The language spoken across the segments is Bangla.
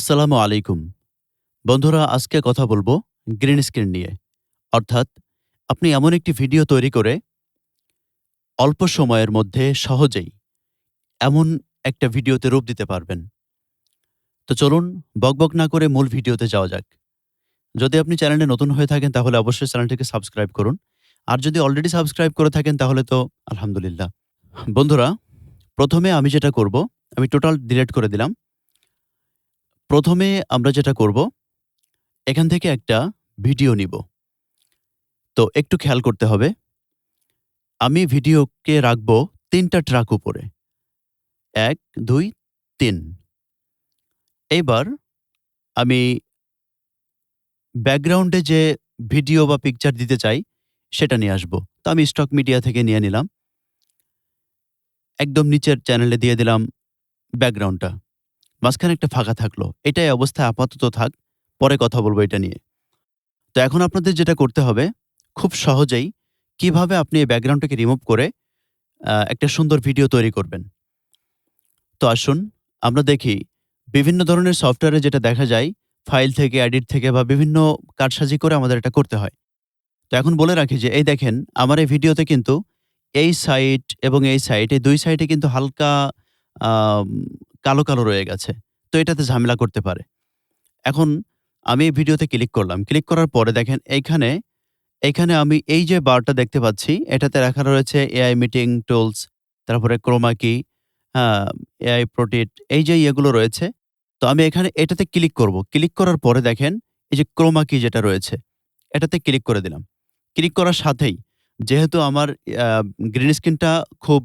আসসালামু আলাইকুম। বন্ধুরা, আজকে কথা বলব গ্রিন স্ক্রিন নিয়ে। অর্থাৎ, আপনি এমন একটি ভিডিও তৈরি করে অল্প সময়ের মধ্যে সহজেই এমন একটা ভিডিওতে রূপ দিতে পারবেন। তো চলুন বকবক না করে মূল ভিডিওতে যাওয়া যাক। যদি আপনি চ্যানেলে নতুন হয়ে থাকেন, তাহলে অবশ্যই চ্যানেলটিকে সাবস্ক্রাইব করুন। আর যদি অলরেডি সাবস্ক্রাইব করে থাকেন, তাহলে তো আলহামদুলিল্লাহ। বন্ধুরা, প্রথমে আমি যেটা করব, আমি টোটাল ডিলিট করে দিলাম। প্রথমে আমরা যেটা করব, এখান থেকে একটা ভিডিও নিব। তো একটু খেয়াল করতে হবে, আমি ভিডিওকে রাখব তিনটা ট্রাক উপরে। এক, দুই, তিন। এইবার আমি ব্যাকগ্রাউন্ডে যে ভিডিও বা পিকচার দিতে চাই, সেটা নিয়ে আসব। তো আমি স্টক মিডিয়া থেকে নিয়ে নিলাম। একদম নিচের চ্যানেলে দিয়ে দিলাম ব্যাকগ্রাউন্ডটা। মাঝখানে একটা ফাঁকা থাকল। এটাই অবস্থায় আপাতত থাক, পরে কথা বলব এটা নিয়ে। তো এখন আপনাদের যেটা করতে হবে, খুব সহজেই কীভাবে আপনি এই ব্যাকগ্রাউন্ডটাকে রিমুভ করে একটা সুন্দর ভিডিও তৈরি করবেন। তো আসুন, আমরা দেখি, বিভিন্ন ধরনের সফটওয়্যারে যেটা দেখা যায়, ফাইল থেকে, এডিট থেকে বা বিভিন্ন কারসাজি করে আমাদের এটা করতে হয়। তো এখন বলে রাখি যে, এই দেখেন, আমার এই ভিডিওতে কিন্তু এই সাইট এবং এই সাইট, এই দুই সাইটে কিন্তু হালকা কালো কালো রয়ে গেছে। তো এটাতে ঝামেলা করতে পারে। এখন আমি এই ভিডিওতে ক্লিক করলাম। ক্লিক করার পরে দেখেন এইখানে এইখানে আমি এই যে বারটা দেখতে পাচ্ছি, এটাতে রাখা রয়েছে এআই মিটিং টুলস, তারপরে ক্রোমাকি হ্যাঁ এআই প্রোটিট, এই যে ইয়েগুলো রয়েছে। তো আমি এখানে এটাতে ক্লিক করব। ক্লিক করার পরে দেখেন এই যে ক্রোমাকি যেটা রয়েছে, এটাতে ক্লিক করে দিলাম। ক্লিক করার সাথেই, যেহেতু আমার গ্রিন স্ক্রিনটা খুব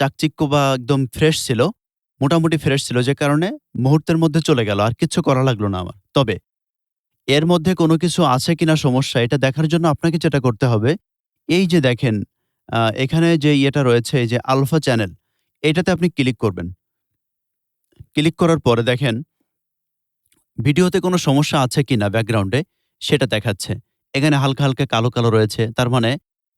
চাকচিক্য বা একদম ফ্রেশ ছিল মোটামুটি ফ্রেশ ছিল, যে কারণে মুহূর্তের মধ্যে চলে গেল, আর কিছু করা লাগল না আমার। তবে এর মধ্যে কোনো কিছু আছে কিনা সমস্যা, এটা দেখার জন্য আপনাকে যেটা করতে হবে, এই যে দেখেন এখানে যে ইয়েটা রয়েছে, এই যে আলফা চ্যানেল, এটাতে আপনি ক্লিক করবেন। ক্লিক করার পরে দেখেন, ভিডিওতে কোনো সমস্যা আছে কিনা ব্যাকগ্রাউন্ডে, সেটা দেখাচ্ছে। এখানে হালকা হালকা কালো কালো রয়েছে, তার মানে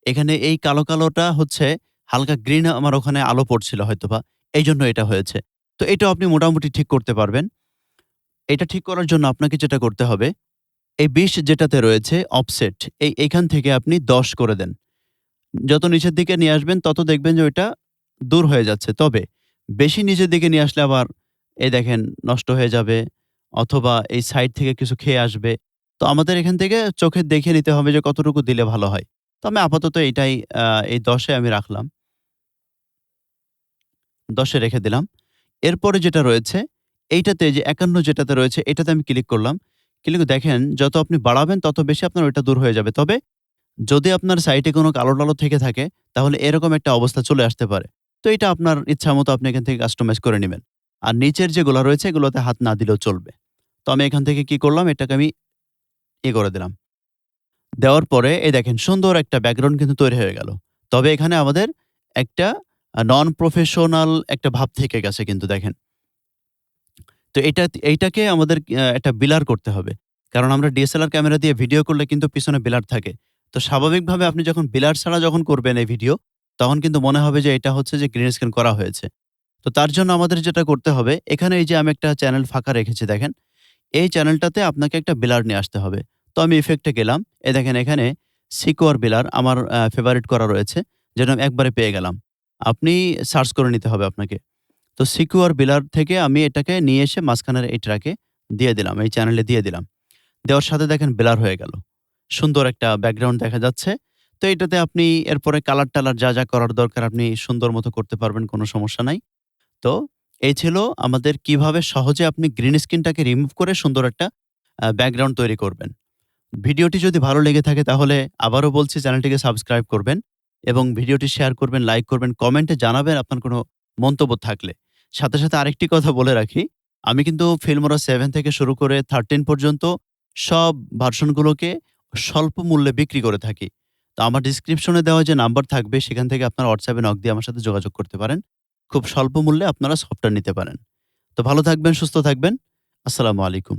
এখানে এই কালো কালোটা হচ্ছে হালকা গ্রিন, আমার ওখানে আলো পড়ছিল হয়তোবা এই জন্য এটা হয়েছে। তো এটা আপনি মোটামুটি ঠিক করতে পারবেন। এটা ঠিক করার জন্য আপনাকে যেটা করতে হবে, এই বিশ যেটাতে রয়েছে অফসেট এই এখান থেকে আপনি দশ করে দেন। যত নিচের দিকে নিয়ে আসবেন, তত দেখবেন যে ওইটা দূর হয়ে যাচ্ছে। তবে বেশি নিচের দিকে নিয়ে আসলে আবার এই দেখেন নষ্ট হয়ে যাবে অথবা এই সাইড থেকে কিছু খেয়ে আসবে। তো আমাদের এখান থেকে চোখে দেখে নিতে হবে যে কতটুকু দিলে ভালো হয়। তো আমি আপাতত এটাই এই দশে আমি রাখলাম। দশে রেখে দিলাম। এরপরে যেটা রয়েছে, এইটাতে যে একান্ন যেটাতে রয়েছে, এটাতে আমি ক্লিক করলাম। ক্লিক দেখেন, যত আপনি বাড়াবেন, তত বেশি আপনার ওইটা দূর হয়ে যাবে। তবে যদি আপনার সাইটে কোনো কালো টালো থেকে থাকে, তাহলে এরকম একটা অবস্থা চলে আসতে পারে। তো এটা আপনার ইচ্ছা মতো আপনি এখান থেকে কাস্টমাইজ করে নেবেন। আর নিচের যেগুলো রয়েছে, এগুলোতে হাত না দিলেও চলবে। তো আমি এখান থেকে কি করলাম, এটাকে আমি এ করে দিলাম। দেওয়ার পরে, এই দেখেন সুন্দর একটা ব্যাকগ্রাউন্ড কিন্তু তৈরি হয়ে গেল। তবে এখানে আমাদের একটা নন প্রফেশনাল একটা ভাব থেকে গেছে কিন্তু দেখেন। তো এটা, এইটাকে আমাদের একটা বিলার করতে হবে। কারণ আমরা ডিএসএলআর ক্যামেরা দিয়ে ভিডিও করলে কিন্তু পিছনে বিলার থাকে। তো স্বাভাবিকভাবে আপনি যখন বিলার ছাড়া যখন করবেন এই ভিডিও, তখন কিন্তু মনে হবে যে এটা হচ্ছে যে গ্রিন স্ক্রিন করা হয়েছে। তো তার জন্য আমাদের যেটা করতে হবে, এখানে এই যে আমি একটা চ্যানেল ফাঁকা রেখেছি দেখেন, এই চ্যানেলটাতে আপনাকে একটা বিলার নিয়ে আসতে হবে। তো আমি ইফেক্টে গেলাম, এ দেখেন এখানে সিকোয়ার বিলার আমার ফেভারিট করা রয়েছে যেটা আমি একবারে পেয়ে গেলাম। আপনি সার্চ করে নিতে হবে আপনাকে। তো সিকিউর বিলার থেকে আমি এটাকে নিয়ে এসে মাঝখানের এই ট্র্যাকে দিয়ে দিলাম, এই চ্যানেলে দিয়ে দিলাম। দেওয়ার সাথে দেখেন বিলার হয়ে গেল। সুন্দর একটা ব্যাকগ্রাউন্ড দেখা যাচ্ছে। তো এটাতে আপনি এরপরে কালার টালার যা যা করার দরকার আপনি সুন্দর মতো করতে পারবেন, কোনো সমস্যা নাই। তো এই ছিল আমাদের কীভাবে সহজে আপনি গ্রিন স্ক্রিনটাকে রিমুভ করে সুন্দর একটা ব্যাকগ্রাউন্ড তৈরি করবেন। ভিডিওটি যদি ভালো লেগে থাকে তাহলে আবারও বলছি চ্যানেলটিকে সাবস্ক্রাইব করবেন। এবং ভিডিওটি শেয়ার করবেন, লাইক করবেন, কমেন্টে জানাবেন আপনার কোনো মন্তব্য থাকলে। সাথে সাথে আরেকটি কথা বলে রাখি, আমি কিন্তু ফিল্মোরা সেভেন থেকে শুরু করে থার্টিন পর্যন্ত সব ভার্সনগুলোকে স্বল্প মূল্যে বিক্রি করে থাকি। তো আমার ডিসক্রিপশনে দেওয়া যে নাম্বার থাকবে, সেখান থেকে আপনার হোয়াটসঅ্যাপে নক দিয়ে আমার সাথে যোগাযোগ করতে পারেন। খুব স্বল্প মূল্যে আপনারা সফটওয়্যার নিতে পারেন। তো ভালো থাকবেন, সুস্থ থাকবেন। আসসালামু আলাইকুম।